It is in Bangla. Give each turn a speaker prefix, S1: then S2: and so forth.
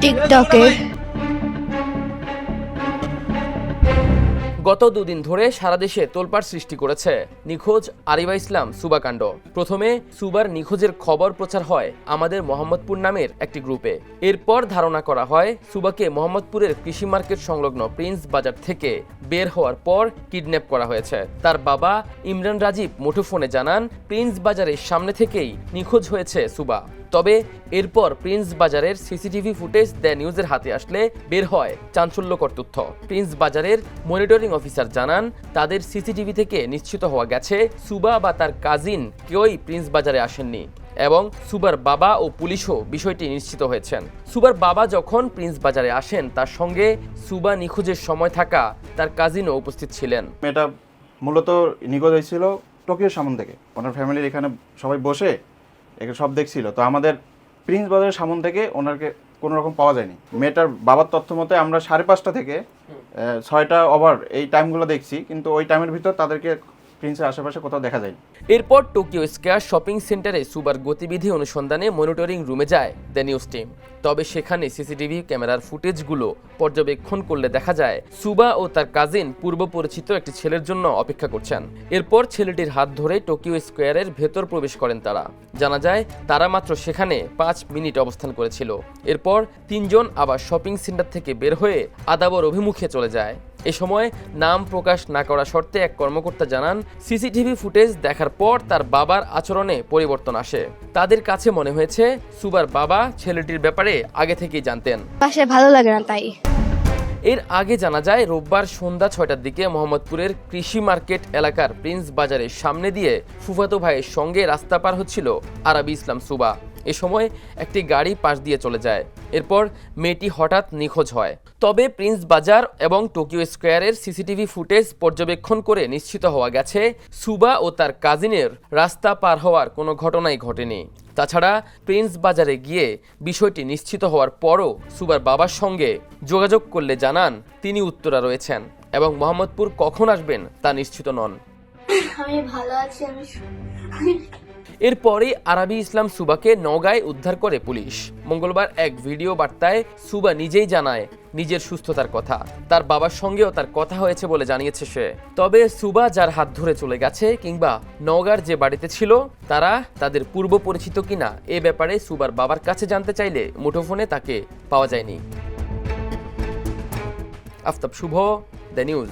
S1: টিকটকে
S2: গত দুদিন ধরে সারা দেশে তোলপাড় সৃষ্টি করেছে। নিখোঁজ আরিবা ইসলাম সুবাকাণ্ড প্রথমে সুবার নিখোঁজের খবর প্রচার হয় আমাদের মোহাম্মদপুর নামের একটি গ্রুপে। এরপর ধারণা করা হয় সুবাকে মোহাম্মদপুরের কৃষি মার্কেট সংলগ্ন প্রিন্স বাজার থেকে বের হওয়ার পর কিডন্যাপ করা হয়েছে। তার বাবা ইমরান রাজীব মুঠোফোনে জানান, প্রিন্স বাজারের সামনে থেকেই নিখোঁজ হয়েছে সুবা। তবে এরপর প্রিন্স বাজারের সিসিটিভি ফুটেজ দ্য নিউজের হাতে আসলে বের হয় চাঞ্চল্যকর তথ্য। প্রিন্স বাজারের মনিটরিং অফিসার জানান, তাদের সিসিটিভি থেকে নিশ্চিত হওয়া গেছে সুবা বা তার কাজিন কেউই প্রিন্স বাজারে আসেননি এবং সুবার বাবা ও পুলিশও বিষয়টি নিশ্চিত হয়েছেন। সুবার বাবা যখন প্রিন্স বাজারে আসেন, তার সঙ্গে সুবা নিখোঁজের সময় থাকা তার কাজিনও উপস্থিত ছিলেন।
S3: মেয়েটা মূলত নিখোঁজ হয়েছিল টোকিও সামন থেকে। ওনার ফ্যামিলির এখানে সবাই বসে এখানে সব দেখছিল। তো আমাদের প্রিন্স বাজারের সামন থেকে ওনাকে কোনো রকম পাওয়া যায়নি। মেয়েটার বাবার তথ্য মতে আমরা সাড়ে পাঁচটা থেকে ছয়টা ওভার এই টাইমগুলো দেখছি কিন্তু ওই টাইমের ভিতর তাদেরকে প্রিন্সের আশেপাশে কোথাও দেখা যায়নি।
S2: এরপর টোকিও স্কয়ার শপিং সেন্টারে সুবার গতিবিধি অনুসন্ধানে মনিটরিং রুমে যায় দ্য নিউজ টিম। তবে সেখানে সিসিটিভি ক্যামেরার ফুটেজগুলো পর্যবেক্ষণ করলে দেখা যায়, সুবা ও তার কাজিন পূর্ব পরিচিত একটি ছেলের জন্য অপেক্ষা করছেন। এরপর ছেলেটির হাত ধরে টোকিও স্কোয়ারের ভেতর প্রবেশ করেন তারা। জানা যায়, তারা মাত্র সেখানে পাঁচ মিনিট অবস্থান করেছিল। এরপর তিনজন আবার শপিং সেন্টার থেকে বের হয়ে আদাবর অভিমুখে চলে যায়। এ সময় নাম প্রকাশ না করা শর্তে এক কর্মকর্তা জানান সিসিটিভি ফুটেজ দেখার পর তার বাবার আচরণে পরিবর্তন আসে। তাদের কাছে মনে হয়েছে সুবার বাবা ছেলেটির ব্যাপারে আগে থেকেই জানতেন।
S1: বাসায় ভালো লাগে না তাই।
S2: এর আগে জানা যায় রোববার সন্ধ্যা ছয়টার দিকে মোহাম্মদপুরের কৃষি মার্কেট এলাকার প্রিন্স বাজারের সামনে দিয়ে ফুফাতো ভাইয়ের সঙ্গে রাস্তা পার হচ্ছিল আরবি ইসলাম সুবা। এ সময় একটি গাড়ি পাশ দিয়ে চলে যায়। এরপর মেয়েটি হঠাৎ নিখোঁজ হয়। তবে প্রিন্স বাজার এবং টোকিও স্কোয়ারের সিসিটিভি ফুটেজ পর্যবেক্ষণ করে নিশ্চিত হওয়া গেছে, সুবা ও তার কাজিনের রাস্তা পার হওয়ার কোনো ঘটনাই ঘটেনি। তাছাড়া প্রিন্স বাজারে গিয়ে বিষয়টি নিশ্চিত হওয়ার পরও সুবার বাবার সঙ্গে যোগাযোগ করলে জানান, তিনি উত্তরা রয়েছেন এবং মোহাম্মদপুর কখন আসবেন তা নিশ্চিত নন।
S4: আমি ভালো আছি, আমি
S2: এরপরে আরবি ইসলাম সুবাকে নগায় উদ্ধার করে পুলিশ। মঙ্গলবার এক ভিডিও বার্তায় সুবা নিজেই জানায় নিজের সুস্থতার কথা। তার বাবার সঙ্গেও তার কথা হয়েছে বলে জানিয়েছে সে। তবে সুবা যার হাত ধরে চলে গেছে কিংবা নওগাঁর যে বাড়িতে ছিল, তারা তাদের পূর্ব পরিচিত কিনা এ ব্যাপারে সুবার বাবার কাছে জানতে চাইলে মুঠোফোনে তাকে পাওয়া যায়নি। Aftab Shubho, the news.